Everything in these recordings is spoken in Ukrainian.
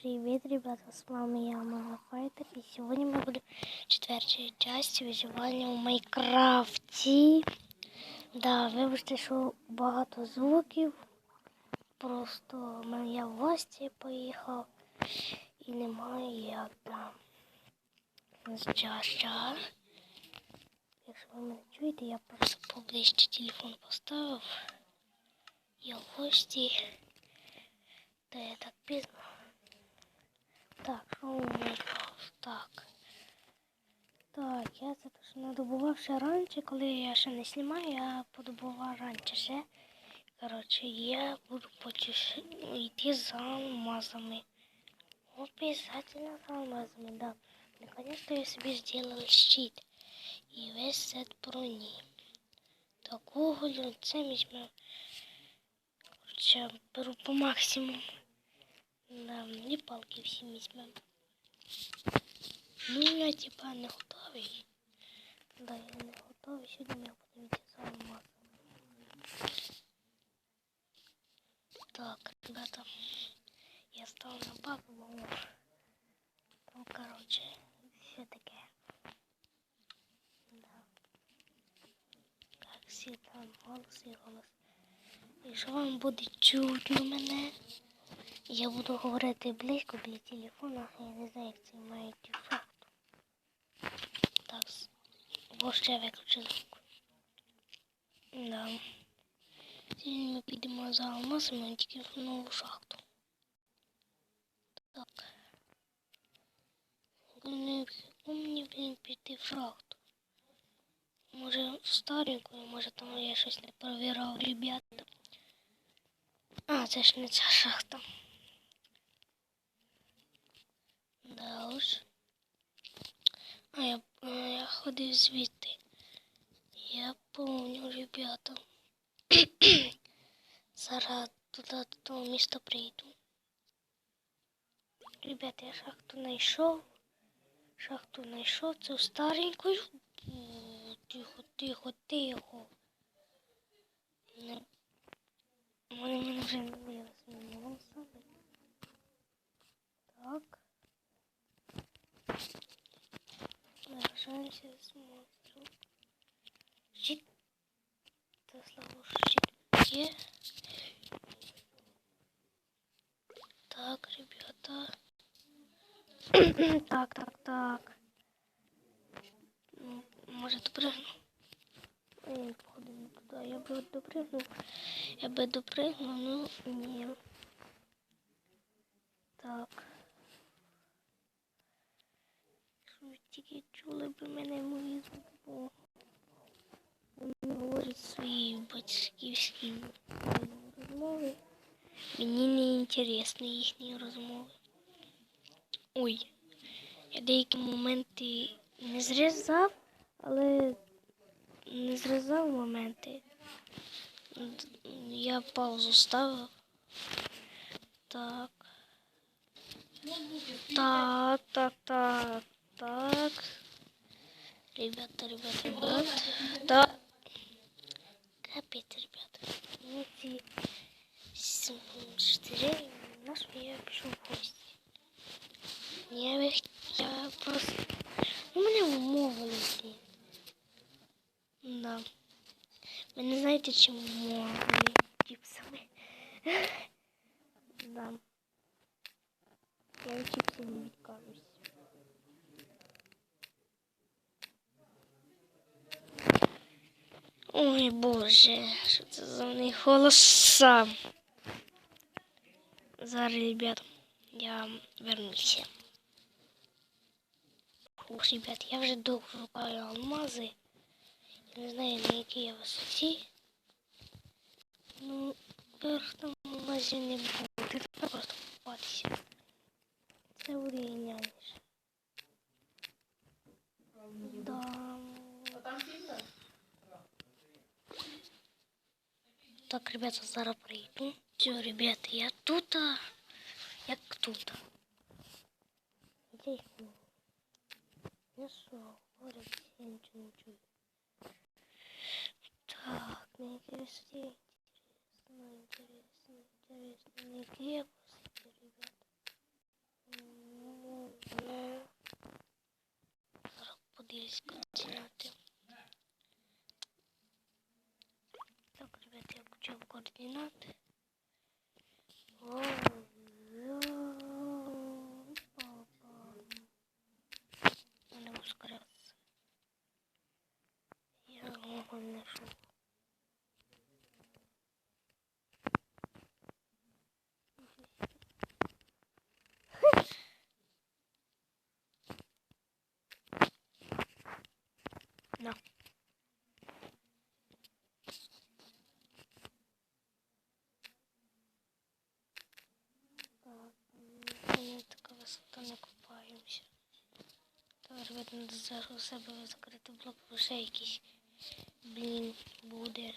Привет, ребята, с вами я, Мама Файтер, и сегодня мы будем в четвертій часті виживання у Майнкрафті. Да, вибачте, що багато звуків. Просто в я в гості поїхав і немає як там. Щас, щас. Якщо ви мене чуєте, я просто поближче телефон поставив. Я в гості. Та я так пізно. Так, що у мене? Так. Так, я це точно надобував ще раніше, коли я ще не знімаю, я подобував раніше ще. Коротше, я буду потіш... йти за алмазами. Обязательно за алмазами, да. Наконец-то я себе сделал щит. И весь сет брони. Так, уголь, це візьмемо. Короче, беру по максимуму. Да, і палки всі візьмемо. Ну, я типа не готовий. Да, я не готовий. Сьогодні я буду йти за алмазом. Так, ребята, я став на баковому. Там, короче, все таке. Да. Так, всі там голос і голос. Якщо вам буде чутно мене, Я буду говорити близько біля телефона, я не знаю, як це має ефект. Так, бо ще виключу звук. Да. Сьогодні ми підемо за алмазами тільки в нову шахту. Так. Мені, блін, піти в шахту. Може стареньку, може там я щось не перевірав, ребята. А, це ж не ця шахта. Да уж. А я, я ходив звідти. Я помню, ребята. Зараз туди до того міста прийду. Ребята, я шахту знайшов. Шахту знайшов. Це стареньку. Тихо, тихо, тихо. Вони мене вже не виявилися. Так. Наражаемся с монстром. Щит. Да, слава щит є. Так, ребята. так, так, так. М, Може допригну? Ой, походу не туди. Я би от допригнув. Я би допригнув, ну ні. Так. Що ви тільки чули б мене мої звуки. Вони говорять свої батьківські розмови. Мені не інтересні їхні розмови. Ой, я деякі моменти не зрізав, але не зрізав моменти. Я паузу ставив. Так. Так, так, так, так. Ребята, ребята, ребята. Да. Капец, ребята. Ну, ці с- штири, на що я пішов в гості. Я, їх- я просто... Ну, мене вмовили, блін. Да. Ви не знаєте, чому вмовили чіпсами. да. Я чіпси не відкажусь. Ой, Боже, що це за них голоса. Зараз, ребят, я вернуся. Ух, ребят, я вже довго шукаю алмази. Я не знаю, на якій я висоті. Ну, вверх там алмазів не буде. Ребята, Зара прийду. Все, ребята, я тут, а я ничего не. Так, мне интересно, интересно, интересно, интересно. Не крепость, ребята. Ну, ну, ну. Зараз подивлюсь координати. yapacağım koordinat. Oh. Anne bu sıkarası. Ya, anne şu. Надо зараз у себе закрити блок, бо ще якийсь, блін, буде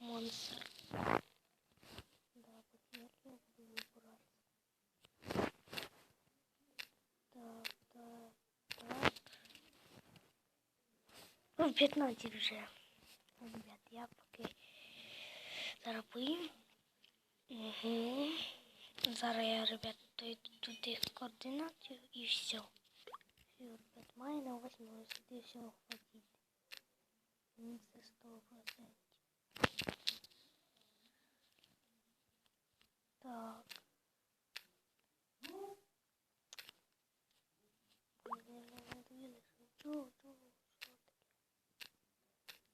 монстр. Ну, 15 вже. Ребят, я поки зараз поїм. Угу. Зараз я, ребят, дойду до тих координатів і все. Все, ребят, маю на восьмому сюди всього хватить. Мені це 100%. Так. Блин, я надоело. Чё, чё, что таке?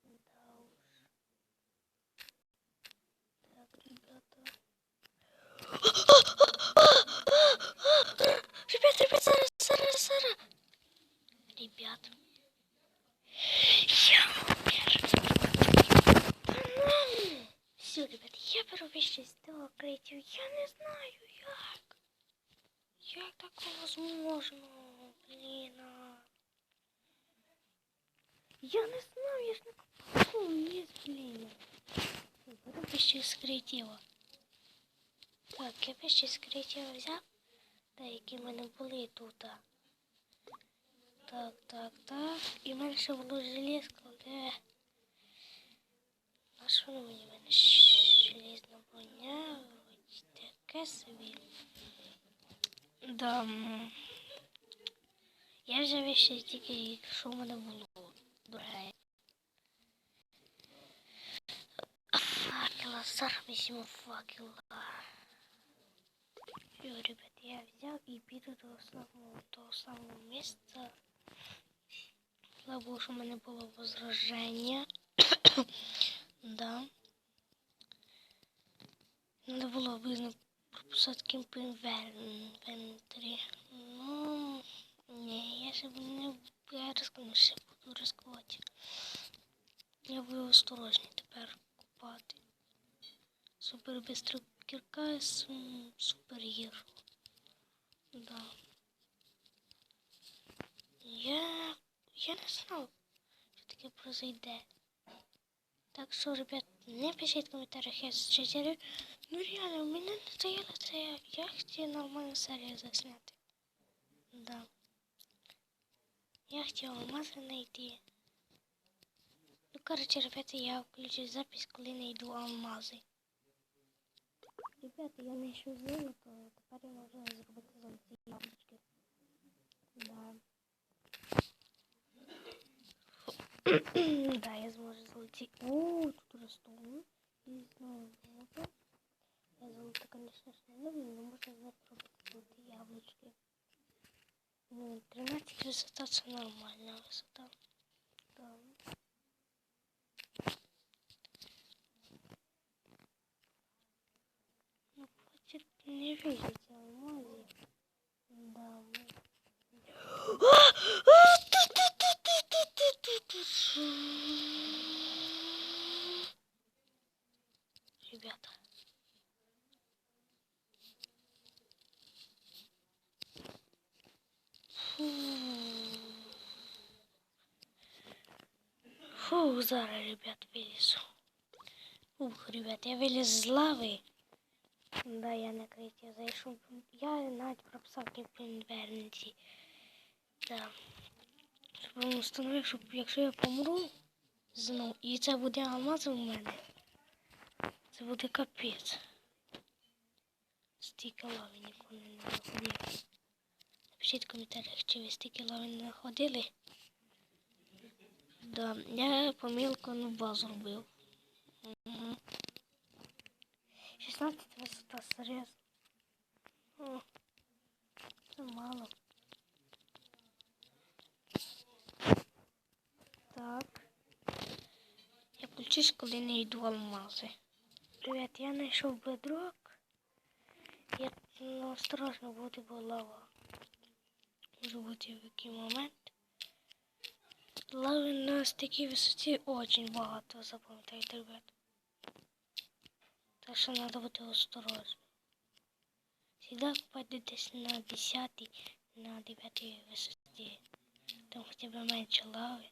Да уж. Так, ребята. Ребят, ребят, Сара, Сара, Сара. Ребят. Я умер. Все, ребят, я беру вещи з того креатив. Я не знаю, як. Як Блін. а. Я не знаю, я ж не купила ні, блін. Беру вещи з креатива. Так, я вещи з креатива взяв. Та, які в мене були тут. Так, так, так. І в мене ще було железка, де. А що воно мені мене железна броня? Ось таке собі. Да. м. Я взяв ще тільки, що в мене було. Дороге. Факела, зараз візьму факела. Все, ребят, я взял и піду до самого, того самого місця. Слава Богу, що в мене було возраження. да. Надо було видно прописати кемп інвентарі. Рискну, ще буду рискувати. Я буду осторожний тепер купати. Супер бистро кірка з супер гір. Да. Я. Я не знав, що таке произойде. Так що, ребят, не пишіть в коментарях, я читерю. Ну реально, у мене не стояло це. Я хотів нормальну серію засняти. Да. Я хотів алмази знайти. Ну, короче, ребята, я включу запись, коли знайду алмази. Ребята, я знайшов золото, тепер я можу зробити золоті яблучки. Да. да, я зможу золоті. О, тут росту. І знову золото. Я золото, ж, не люблю, но можна знати робити золоті яблучки. Ну, 13 высота це нормальна висота. Да. Ну, хватит не видеть алмази. Да. мы- Ребята. Фу, зараз, ребят, вилізу. Ух, ребят, я виліз з лави. Да, я на криті зайшов. Я навіть прописав в інвернеті. Да. Щоб встановив, щоб якщо я помру знову, і це буде алмаз у мене. Це буде капець. Стільки лави ніколи не знаходив. Напишіть в коментарях, чи ви стільки лави не знаходили. Да, я помилку нуба зробив. Угу. 16 висота, серйозно. О, мало. Так. Я включусь, коли не йду алмази. Привіт, я знайшов бедрок. Я ну, осторожно буду, бо лава. Може в який момент. Лави на такій висоті очень багато, запам'ятайте, ребят. Так що треба бути осторожним. Всегда купати десь на 10 на 9 висоті. Там хоча б менше лави.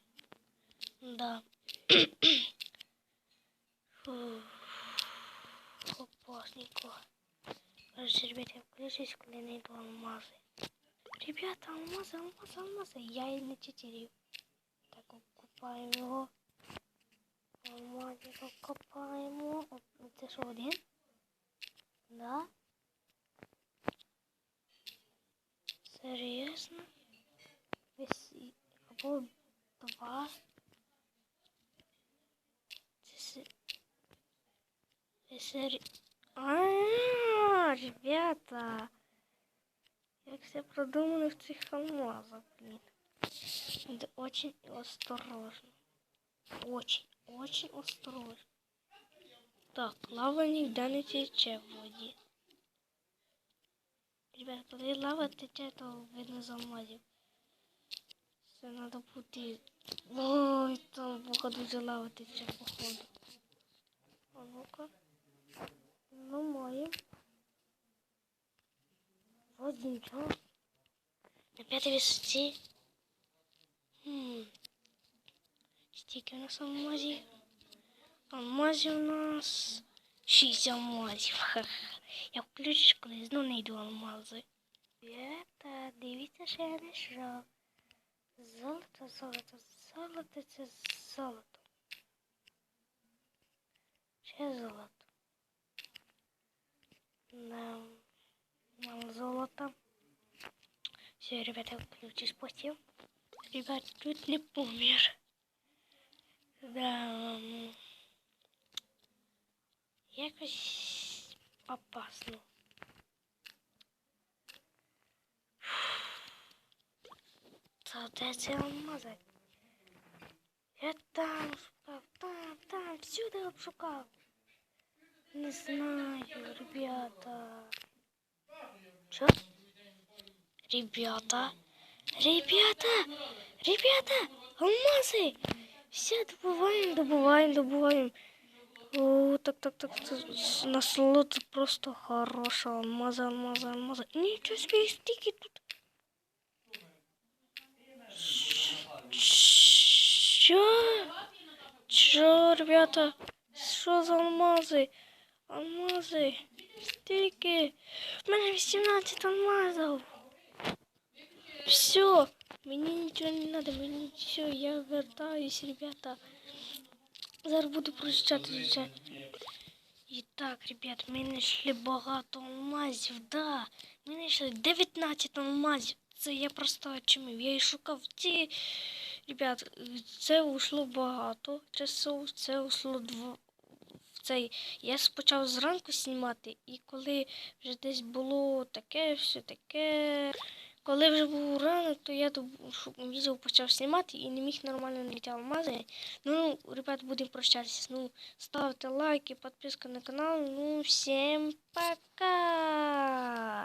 Да. Опасненько. Короче, ребята, я включусь, коли не йду алмази. Ребята, алмази, алмази, алмази. Я і не читерів. Купаємо його. Алмазика копаємо. О, Це що, один? Да? Серйозно? Весь два. Це сер... А, ребята! Як все продумано в цих алмазах, блин. Надо очень осторожно. Очень, очень осторожно. Так, лава ніде не тече в воді. Ребят, коли лава тече, то видно з алмазів. Це треба бути. Ой, там бога дуже лава тече, походу. А ну-ка. Ну, моє. Вот нічого. На п'ятій висоті. Стільки у нас алмазів. Алмазів у нас шість алмазів. Ха-ха. Я включу, коли знову не йду алмази. Ребята, дивіться, я знайшов. Золото, золото, золото, це золото. Ще золото. Нам, нам золото. Все, ребята, включи спустил. Ребят, чуть не помер. Да. м, Якось опасно. Це алмази? Я там шукав, там, там, всюди обшукав. Не знаю, ребята. Чё? Ребята, ребята, ребята, алмазы! Все добываем, добываем, добываем. О, так, так, так, так, насолода просто хорошая. Алмазы, алмазы, алмазы. Ничего себе, стики тут. Чё? Чё, ребята? Що за алмази? Алмази. Стільки. В мене 18 алмазів. Все. Мені нічого не надо, мені все, я вертаюсь, ребята. Зараз буду прочитати вже. І так, ребят, ми знайшли багато алмазів, да. Ми знайшли 19 алмазів. Це я просто очимив. Я і шукав ці. Ребят, це ушло багато часу, це ушло дво... в цей. Я почав зранку знімати, і коли вже десь було таке, все таке. Коли вже був ранок, то я відео почав знімати і не міг нормально знайти алмази. Ну, ребят, будемо прощатися. Ну, ставте лайки, підписка на канал. Ну, всім пока!